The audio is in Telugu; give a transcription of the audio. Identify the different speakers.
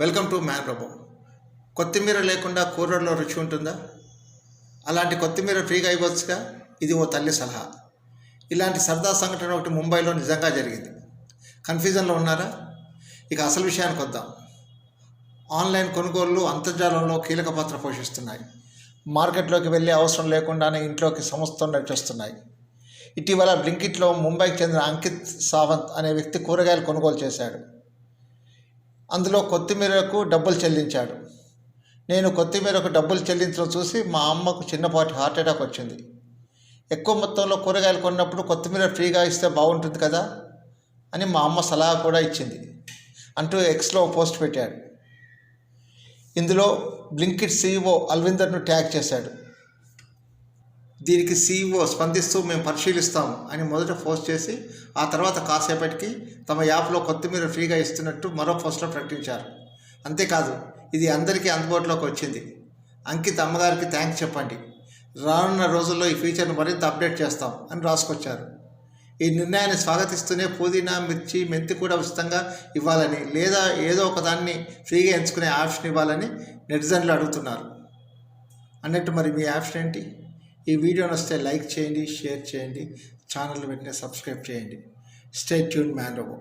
Speaker 1: వెల్కమ్ టు మ్యాన్ రోబో కొత్తిమీర లేకుండా కూరలో రుచి ఉంటుందా? అలాంటి కొత్తిమీర ఫ్రీగా ఇవ్వచ్చుగా ఇది ఓ తల్లి సలహా. ఇలాంటి సరదా సంఘటన ఒకటి ముంబైలో నిజంగా జరిగింది. కన్ఫ్యూజన్లో ఉన్నారా? ఇక అసలు విషయానికి వద్దాం. ఆన్లైన్ కొనుగోళ్ళు అంతర్జాలంలో కీలక పాత్ర పోషిస్తున్నాయి. మార్కెట్లోకి వెళ్ళే అవసరం లేకుండానే ఇంట్లోకి సంస్థలు నడిచేస్తున్నాయి. ఇటీవల బ్లింకిట్లో ముంబైకి చెందిన అంకిత్ సావంత్ అనే వ్యక్తి కూరగాయలు కొనుగోలు చేశాడు. అందులో కొత్తిమీరకు డబ్బులు చెల్లించాడు. నేను కొత్తిమీరకు డబ్బులు చెల్లించడం చూసి మా అమ్మకు చిన్నపాటి హార్ట్ అటాక్ వచ్చింది. ఎక్కువ మొత్తంలో కూరగాయలు కొన్నప్పుడు కొత్తిమీర ఫ్రీగా ఇస్తే బాగుంటుంది కదా అని మా అమ్మ సలహా కూడా ఇచ్చింది. అంటూ ఎక్స్లో పోస్ట్ పెట్టాడు. ఇందులో బ్లింకిట్ సీఈఓ అల్విందర్ను ట్యాగ్ చేశాడు. దీనికి సీఈఓ స్పందిస్తూ మేము పరిశీలిస్తాం అని మొదట పోస్ట్ చేసి ఆ తర్వాత కాసేపటికి తమ యాప్లో కొత్తిమీర ఫ్రీగా ఇస్తున్నట్టు మరో పోస్ట్లో ప్రకటించారు. అంతేకాదు ఇది అందరికీ అందుబాటులోకి వచ్చింది. అంకిత్ అమ్మగారికి థ్యాంక్స్ చెప్పండి. రానున్న రోజుల్లో ఈ ఫీచర్ను మరింత అప్డేట్ చేస్తాం అని రాసుకొచ్చారు. ఈ నిర్ణయాన్ని స్వాగతిస్తూనే పుదీనా మిర్చి మెంతి కూడా ఉచితంగా ఇవ్వాలని లేదా ఏదో ఒకదాన్ని ఫ్రీగా ఎంచుకునే ఆప్షన్ ఇవ్వాలని నెటిజన్లు అడుగుతున్నారు. అన్నట్టు మరి మీ ఆప్షన్ ఏంటి? ఈ వీడియో నచ్చితే లైక్ చేయండి షేర్ చేయండి ఛానల్ వెంటనే సబ్స్క్రైబ్ చేయండి. Stay tune man robo